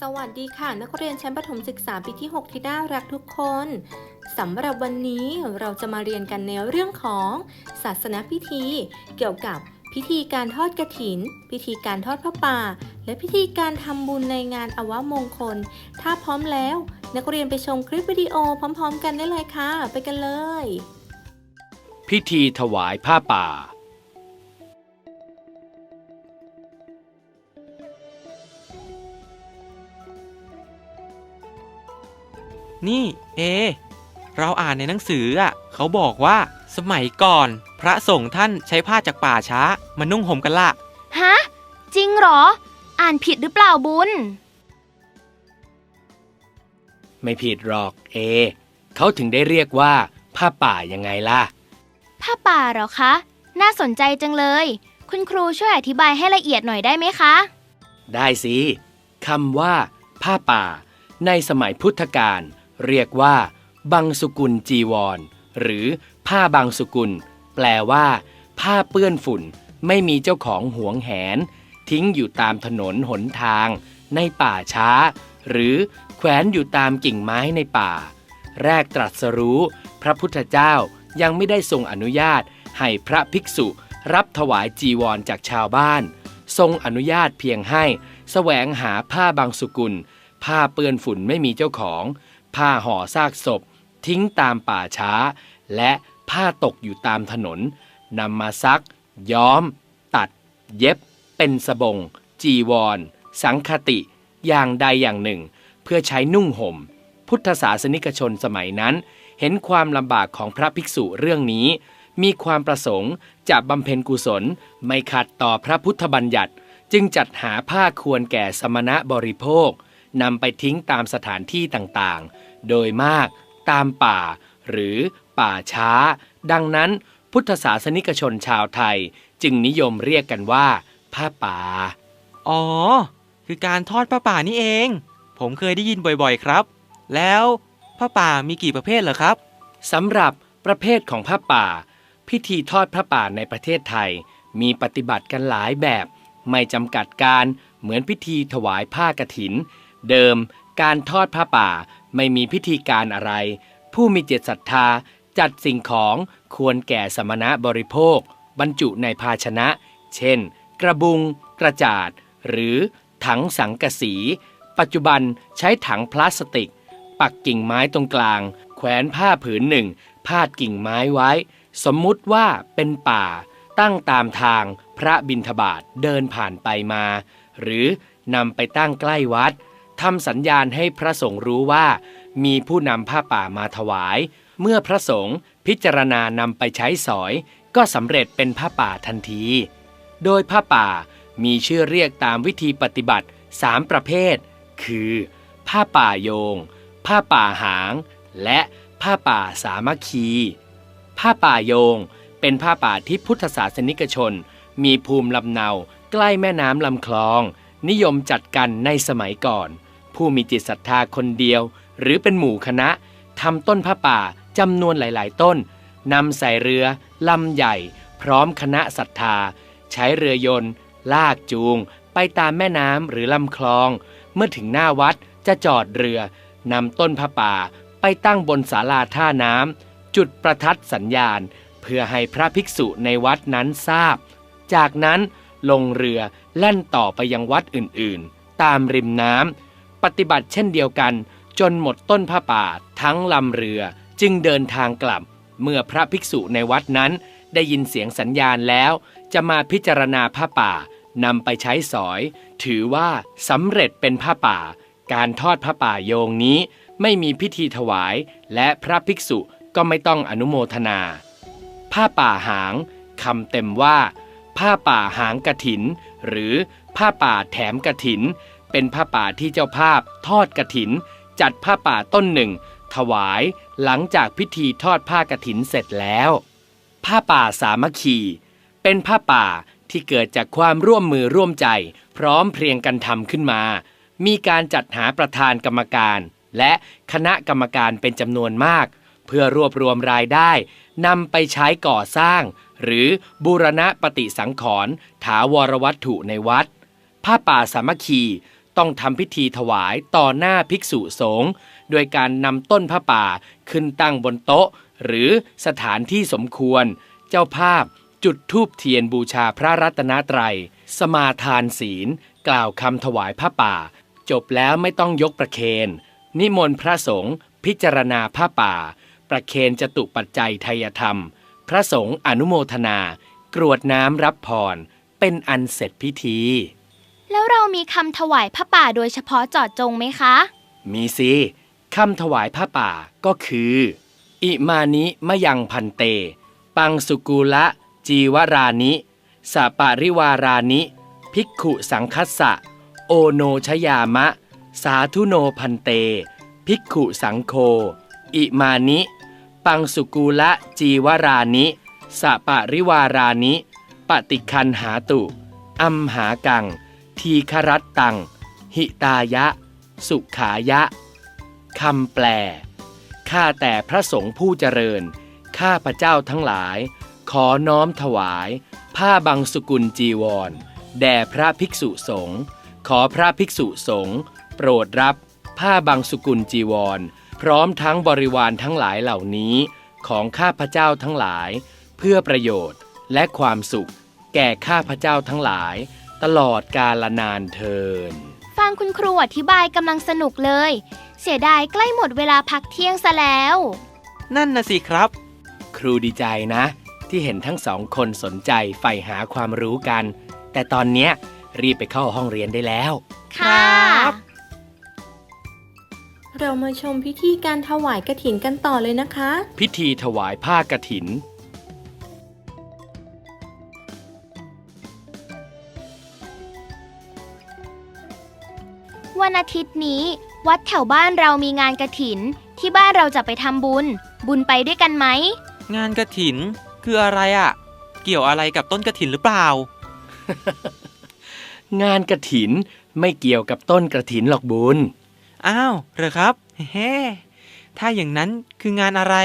สวัสดีค่ะ นักเรียนชั้นประถมศึกษาปีที่ 6 ที่น่ารักทุกคนสำหรับวันนี้เราจะมาเรียนกันในเรื่องของศาสนพิธี เกี่ยวกับพิธีการทอดกระถิน พิธีการทอดพระป่า และพิธีการทำบุญในงานอวมงคล ถ้าพร้อมแล้ว นักเรียนไปชมคลิปวิดีโอพร้อม ๆ กันได้เลยค่ะ ไปกันเลย พิธีถวายผ้าป่า นี่เอ เราอ่านในหนังสืออะเขาบอกว่าสมัยก่อน พระสงฆ์ท่านใช้ผ้าจากป่าช้ามานุ่งห่มกันละฮะ จริงเหรอ อ่านผิดหรือเปล่าบุญ ไม่ผิดหรอกเอ เขาถึงได้เรียกว่า ผ้าป่ายังไงล่ะ ผ้าป่าเหรอคะ น่าสนใจจังเลย คุณครูช่วยอธิบายให้ละเอียดหน่อยได้ไหมคะ ได้สิคำว่า ผ้าป่า ในสมัยพุทธกาล เรียกว่าบังสุกุลจีวร หรือผ้าบางสุกุล แปลว่า ผ้าเปื้อนฝุ่นไม่มีเจ้าของหวงแหน ทิ้งอยู่ตามถนนหนทาง ในป่าช้า หรือแขวนอยู่ตามกิ่งไม้ในป่า แรกตรัสรู้ พระพุทธเจ้ายังไม่ได้ทรงอนุญาตให้พระภิกษุรับถวายจีวรจากชาวบ้าน ทรงอนุญาตเพียงให้ แสวงหาผ้าบางสุกุล ผ้าเปื้อนฝุ่นไม่มีเจ้าของ ผ้าห่อซากศพ ทิ้งตามป่าช้า และผ้าตกอยู่ตามถนนนำมาซัก ย้อม ตัด เย็บ เป็นสบง จีวร สังคติ อย่างใดอย่างหนึ่ง เพื่อใช้นุ่งห่ม พุทธศาสนิกชนสมัยนั้น เห็นความลำบากของพระภิกษุเรื่องนี้ มีความประสงค์จะบำเพ็ญกุศลไม่ขัดต่อพระพุทธบัญญัติ จึงจัดหาผ้าควรแก่สมณะบริโภค นำไปทิ้งตามสถานที่ต่างๆ โดยมากตามป่า หรือป่าช้า ดังนั้นพุทธศาสนิกชนชาวไทยจึงนิยมเรียกกันว่า ผ้าป่า อ๋อ คือการทอดผ้าป่านี่เอง ผมเคยได้ยินบ่อยๆครับ แล้วผ้าป่ามีกี่ประเภทเหรอครับสำหรับประเภทของผ้าป่า พิธีทอดพระป่าในประเทศไทย มีปฏิบัติกันหลายแบบ ไม่จำกัดการเหมือนพิธีถวายผ้ากฐิน เดิม การทอดผ้าป่าไม่มีพิธีการอะไร ผู้มีเจตศรัทธาจัดสิ่งของควรแก่สมณะบริโภค บรรจุในภาชนะ เช่น กระบุง กระจาด หรือถังสังกะสี ปัจจุบันใช้ถังพลาสติก ปักกิ่งไม้ตรงกลาง แขวนผ้าผืนหนึ่ง พาดกิ่งไม้ไว้ สมมุติว่าเป็นป่า ตั้งตามทางพระบิณฑบาตเดินผ่านไปมา หรือนำไปตั้งใกล้วัด ทำสัญญาณให้พระสงฆ์รู้ว่า มีผู้นำผ้าป่ามาถวาย เมื่อพระสงฆ์พิจารณานำไปใช้สอย ก็สำเร็จเป็นผ้าป่าทันที โดยผ้าป่ามีชื่อเรียกตามวิธีปฏิบัติ3ประเภท คือ ผ้าป่าโยง ผ้าป่าหาง และผ้าป่าสามัคคี ผ้าป่าโยง เป็นผ้าป่าที่พุทธศาสนิกชน มีภูมิลำเนาใกล้แม่น้ำลำคลอง นิยมจัดกันในสมัยก่อน ผู้มีจิตศรัทธาคนเดียว หรือเป็นหมู่คณะทำต้นผ้าป่าจำนวนหลาย ๆ ต้นนำใส่เรือลำใหญ่ พร้อมคณะศรัทธา ใช้เรือยนต์ ลากจูง ไปตามแม่น้ำหรือลำคลอง เมื่อถึงหน้าวัดจะจอดเรือนำต้นผ้าป่า ไปตั้งบนศาลาท่าน้ำจุดประทัดสัญญาณ เพื่อให้พระภิกษุในวัดนั้นทราบ จากนั้นลงเรือแล่นต่อไปยังวัดอื่น ๆ ตามริมน้ำ ปฏิบัติเช่นเดียวกัน จนหมดต้นผ้าป่าทั้งลำเรือจึงเดินทางกลับ เมื่อพระภิกษุในวัดนั้น ได้ยินเสียงสัญญาณแล้ว จะมาพิจารณาผ้าป่านำไปใช้สอย ถือว่าสำเร็จเป็นผ้าป่า การทอดผ้าป่าโยงนี้ ไม่มีพิธีถวาย และพระภิกษุก็ไม่ต้องอนุโมทนา ผ้าป่าหางคำเต็มว่า ผ้าป่าหางกระถิน หรือผ้าป่าแถมกระถิน เป็นผ้าป่าที่เจ้าภาพ ทอดกระถิน จัดผ้าป่าต้นหนึ่ง ถวายหลังจากพิธีทอดผ้ากฐินเสร็จแล้ว ผ้าป่าสามัคคี เป็นผ้าป่าที่เกิดจากความร่วมมือร่วมใจ พร้อมเพรียงกันทำขึ้นมา มีการจัดหาประธานกรรมการ และคณะกรรมการเป็นจำนวนมาก เพื่อรวบรวมรายได้นำไปใช้ก่อสร้าง หรือบูรณะปฏิสังขรณ์ถาวรวัตถุในวัดผ้าป่าสามัคคี ต้องทำพิธีถวายต่อหน้าภิกษุสงฆ์โดยการนำต้นผ้าป่าขึ้นตั้งบนโต๊ะ หรือสถานที่สมควร เจ้าภาพจุดธูปเทียนบูชาพระรัตนตรัย สมาทานศีล กล่าวคำถวายผ้าป่า จบแล้วไม่ต้องยกประเคน นิมนต์พระสงฆ์พิจารณาผ้าป่า ประเคนจตุปัจจัยไทยธรรม พระสงฆ์อนุโมทนา กรวดน้ำรับพร เป็นอันเสร็จพิธี แล้วเรามีคำถวายพระป่าโดยเฉพาะเจาะจงไหมคะ มีสิคำถวายผ้าป่าก็คือ อิมานิมะยังพันเต ปังสุกุละจีวรานิสปาริวารานิ ภิกขุสังคัสสะ โอโนชยามะ สาธุโนพันเต ภิกขุสังโฆอิมานิ ปังสุกุละจีวรานิสปาริวารานิ ปฏิคันหาตุ อัมหากัง ทีครัตตัง หิตายะ สุขายะคำแปล ข้าแต่พระสงฆ์ผู้เจริญ ข้าพระเจ้าทั้งหลาย ขอน้อมถวาย ผ้าบังสุกุลจีวร แด่พระภิกษุสงฆ์ ขอพระภิกษุสงฆ์โปรดรับผ้าบังสุกุลจีวร พร้อมทั้งบริวารทั้งหลายเหล่านี้ ของข้าพระเจ้าทั้งหลาย เพื่อประโยชน์และความสุข แก่ข้าพระเจ้าทั้งหลาย ตลอดกาลนานเทิน ฟังคุณครูอธิบายกำลังสนุกเลย เสียดายใกล้หมดเวลาพักเที่ยงซะแล้ว นั่นนะสิครับ ครูดีใจนะ ที่เห็นทั้งสองคนสนใจใฝ่หาความรู้กัน แต่ตอนเนี้ยรีบไปเข้าห้องเรียนได้แล้ว ค่ะ เรามาชมพิธีการถวายกระถินกันต่อเลยนะคะ พิธีถวายผ้ากฐิน วันอาทิตย์นี้ วัดแถวบ้านเรามีงานกระถิน ที่บ้านเราจะไปทำบุญ บุญไปด้วยกันไหม งานกระถิน คืออะไรอะ่ะเกี่ยวอะไรกับต้นกระถินหรือเปล่า งานกระถินไม่เกี่ยวกับต้นกระถินหรอกบุญ อ้าวเหรอครับเฮ้ถ้าอย่างนั้นคืองานอะไร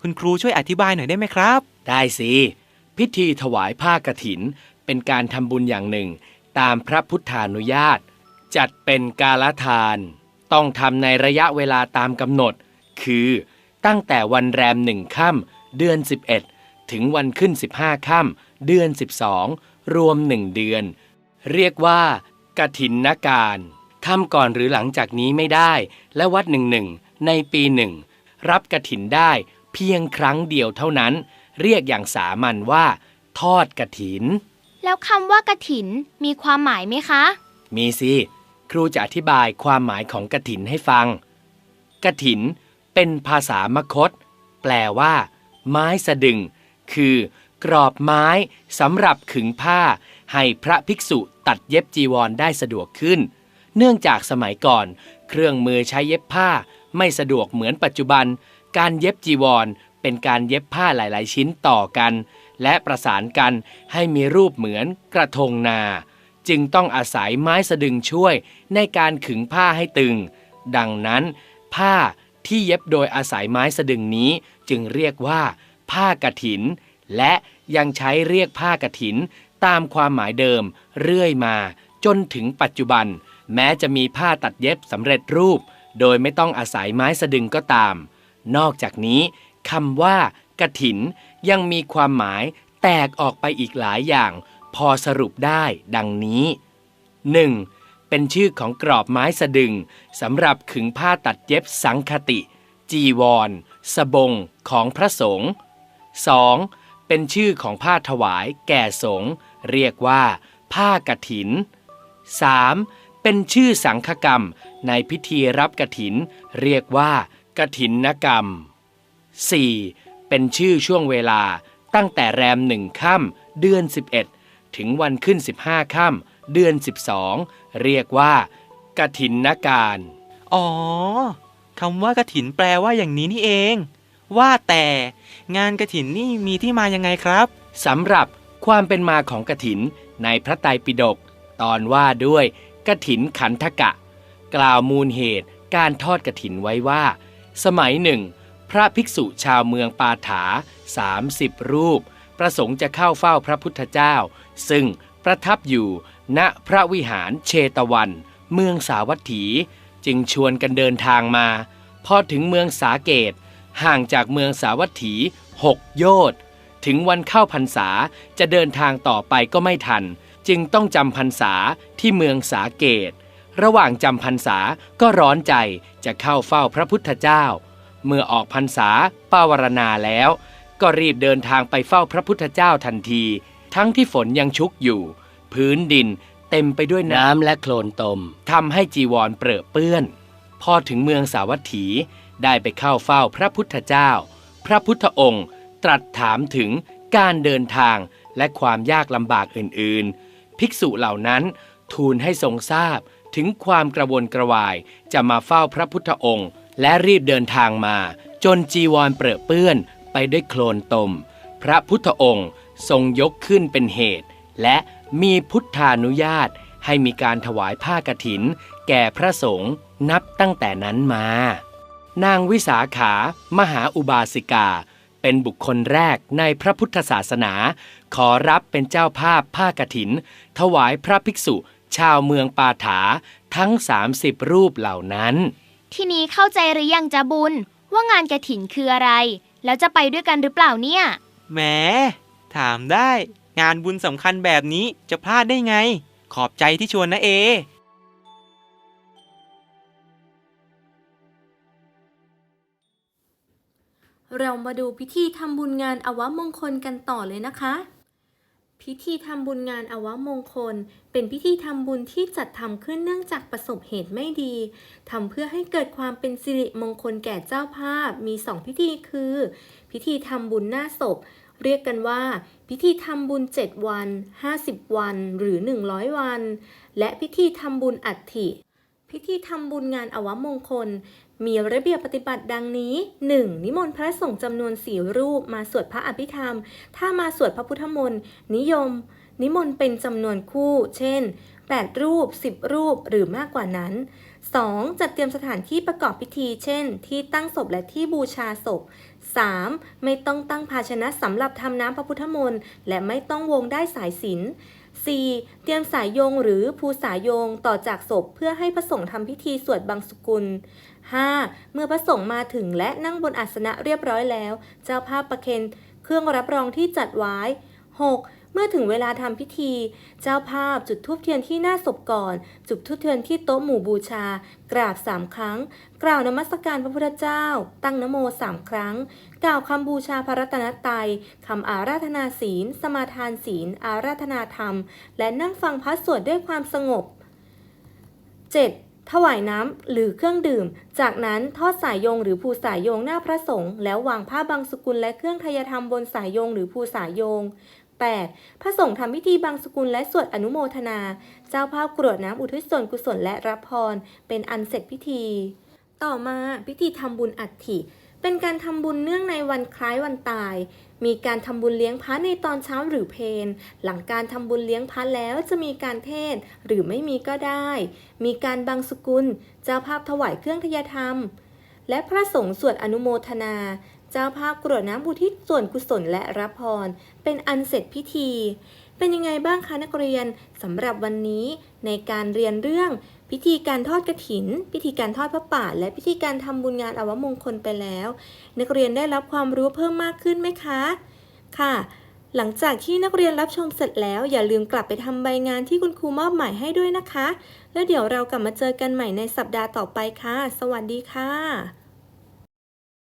คุณครูช่วยอธิบายหน่อยได้ไหมครับ ได้สิ พิธีถวายผ้ากฐิน เป็นการทำบุญอย่างหนึ่ง ตามพระพุทธานุญาต จัดเป็นกาลทาน ต้องทำในระยะเวลาตามกำหนด คือตั้งแต่วันแรมหนึ่งค่ำเดือน 11 ถึงวันขึ้น 15ค่ำเดือน 12 รวมหนึ่งเดือน เรียกว่ากฐินนการทำก่อนหรือหลังจากนี้ไม่ได้ และวัดหนึ่งหนึ่งในปีหนึ่งรับกฐินได้เพียงครั้งเดียวเท่านั้น เรียกอย่างสามัญว่า ทอดกฐิน แล้วคำว่ากระถินมีความหมายไหมคะ มีสิ ครูจะอธิบายความหมายของกฐินให้ฟังกฐินเป็นภาษามคต แปลว่า ไม้สะดึง คือกรอบไม้สำหรับขึงผ้า ให้พระภิกษุตัดเย็บจีวรได้สะดวกขึ้น เนื่องจากสมัยก่อน เครื่องมือใช้เย็บผ้า ไม่สะดวกเหมือนปัจจุบัน การเย็บจีวร เป็นการเย็บผ้าหลาย ๆ ชิ้นต่อกัน และประสานกันให้มีรูปเหมือนกระทงนา จึงต้องอาศัยไม้สะดึงช่วยในการขึงผ้าให้ตึง ดังนั้น ผ้าที่เย็บโดยอาศัยไม้สะดึงนี้จึงเรียกว่า ผ้ากฐิน และยังใช้เรียกผ้ากฐิน ตามความหมายเดิมเรื่อยมา จนถึงปัจจุบัน แม้จะมีผ้าตัดเย็บสำเร็จรูป โดยไม่ต้องอาศัยไม้สะดึงก็ตาม นอกจากนี้คำว่ากฐินยังมีความหมายแตกออกไปอีกหลายอย่าง พอสรุปได้ดังนี้ 1. เป็นชื่อของกรอบไม้สะดึงสำหรับขึงผ้าตัดเย็บสังคติ จีวร สบงของพระสงฆ์ 2. เป็นชื่อของผ้าถวายแก่สงฆ์เรียกว่า ผ้ากฐิน 3. เป็นชื่อสังฆกรรมในพิธีรับกฐิน เรียกว่ากฐินนกรรม 4. เป็นชื่อช่วงเวลาตั้งแต่แรมหนึ่งค่ำเดือน 11 ถึงวันขึ้น 15ค่ำเดือน 12 เรียกว่ากฐินนการ อ๋อคำว่ากระถินแปลว่าอย่างนี้นี่เอง ว่าแต่งานกระถินนี่มีที่มายังไงครับสำหรับความเป็นมาของกฐินในพระไตรปิฎกตอนว่าด้วยกฐินขันธกะ กล่าวมูลเหตุการทอดกฐินไว้ว่า สมัยหนึ่ง พระภิกษุชาวเมืองปาถา 30 รูป ประสงค์จะเข้าเฝ้าพระพุทธเจ้า ซึ่งประทับอยู่ณพระวิหารเชตวัน เมืองสาวัตถี จึงชวนกันเดินทางมา พอถึงเมืองสาเกต ห่างจากเมืองสาวัตถีหกโยชน์ถึงวันเข้าพรรษาจะเดินทางต่อไปก็ไม่ทัน จึงต้องจำพรรษาที่เมืองสาเกต ระหว่างจำพรรษาก็ร้อนใจจะเข้าเฝ้าพระพุทธเจ้า เมื่อออกพรรษาปาวารณาแล้ว ก็รีบเดินทางไปเฝ้าพระพุทธเจ้าทันที ทั้งที่ฝนยังชุกอยู่ พื้นดินเต็มไปด้วยน้ำและโคลนตมทำให้จีวรเปรอะเปื้อน พอถึงเมืองสาวัตถี ได้ไปเข้าเฝ้าพระพุทธเจ้า พระพุทธองค์ ตรัสถามถึงการเดินทางและความยากลำบากอื่นๆ ภิกษุเหล่านั้นทูลให้ทรงทราบถึงความกระวนกระวายจะมาเฝ้าพระพุทธองค์ และรีบเดินทางมา จนจีวรเปรอะเปื้อนไปด้วยโคลนตม พระพุทธองค์ ทรงยกขึ้นเป็นเหตุ และมีพุทธานุญาตให้มีการถวายผ้ากฐิน แก่พระสงฆ์นับตั้งแต่นั้นมา นางวิสาขามหาอุบาสิกา เป็นบุคคลแรกในพระพุทธศาสนา ขอรับเป็นเจ้าภาพผ้ากฐิน ถวายพระภิกษุชาวเมืองปาถาทั้ง 30 รูปเหล่านั้น ทีนี้เข้าใจหรือยังจะบุญว่างานกระถินคืออะไร แล้วจะไปด้วยกันหรือเปล่าเนี่ย แหม ถามได้ งานบุญสำคัญแบบนี้จะพลาดได้ไง ขอบใจที่ชวนนะเอ เรามาดูพิธีทำบุญงานอวมงคลกันต่อเลยนะคะ พิธีทำบุญงานอวมงคล เป็นพิธีทำบุญที่จัดทำขึ้นเนื่องจากประสบเหตุไม่ดีทำเพื่อให้เกิดความเป็นสิริมงคลแก่เจ้าภาพมีสองพิธีคือ พิธีทำบุญหน้าศพ เรียกกันว่า พิธีทำบุญ 7 วัน 50 วัน หรือ 100 วัน และพิธีทำบุญอัฐิ พิธีทำบุญงานอวมงคล มีระเบียบปฏิบัติดังนี้ 1. นิมนต์พระสงฆ์จำนวนสี่รูปมาสวดพระอภิธรรม ถ้ามาสวดพระพุทธมนต์นิยม นิมนต์เป็นจำนวนคู่ เช่น 8 รูป 10 รูปหรือมากกว่านั้น 2. จัดเตรียมสถานที่ประกอบพิธี เช่น ที่ตั้งศพและที่บูชาศพ 3. ไม่ต้องตั้งภาชนะสำหรับทำน้ำพระพุทธมนต์และไม่ต้องวงได้สายสิญ 4. เตรียมสายโยงหรือภูสายโยงต่อจากศพเพื่อให้พระสงฆ์ทำพิธีสวดบังสุกุล 5. เมื่อพระสงฆ์มาถึงและนั่งบนอาสนะเรียบร้อยแล้ว เจ้าภาพประเคนเครื่องรับรองที่จัดไว้ 6. เมื่อถึงเวลาทำพิธี เจ้าภาพจุดธูปเทียนที่หน้าศพก่อน จุดธูปเทียนที่โต๊ะหมู่บูชา กราบสามครั้ง กล่าวนมัสการพระพุทธเจ้า ตั้งนโมสามครั้ง กล่าวคำบูชาพระรัตนตรัยคำอาราธนาศีล สมาทานศีล อาราธนาธรรม และนั่งฟังพระสวดด้วยความสงบ 7. ถวายน้ำหรือเครื่องดื่ม จากนั้นทอดสายโยงหรือภูสายโยงหน้าพระสงฆ์แล้ววางผ้าบางสกุลและเครื่องทยธรรมบนสายโยงหรือภูสายโยง 8. พระสงฆ์ทำพิธีบางสกุลและสวดอนุโมทนา เจ้าภาพกรวดน้ำอุทิศส่วนกุศลและรับพร เป็นอันเสร็จพิธี ต่อมาพิธีทำบุญอัฐิ เป็นการทำบุญเนื่องในวันคล้ายวันตาย มีการทำบุญเลี้ยงพระในตอนเช้าหรือเพลหลังการทำบุญเลี้ยงพระแล้วจะมีการเทศหรือไม่มีก็ได้ มีการบังสกุล เจ้าภาพถวายเครื่องทยธรรมและพระสงฆ์สวดอนุโมทนา จ้าภาพกรวดน้ำอุทิศส่วนกุศลและรับพร เป็นอันเสร็จพิธี เป็นยังไงบ้างคะนักเรียนสำหรับวันนี้ในการเรียนเรื่อง พิธีการทอดกระถิน พิธีการทอดพระป่า และพิธีการทำบุญงานอวมงคลไปแล้ว นักเรียนได้รับความรู้เพิ่มมากขึ้นไหมคะ ค่ะหลังจากที่นักเรียนรับชมเสร็จแล้ว อย่าลืมกลับไปทำใบงานที่คุณครูมอบหมายให้ด้วยนะคะ แล้วเดี๋ยวเรากลับมาเจอกันใหม่ในสัปดาห์ต่อไปค่ะ สวัสดีค่ะ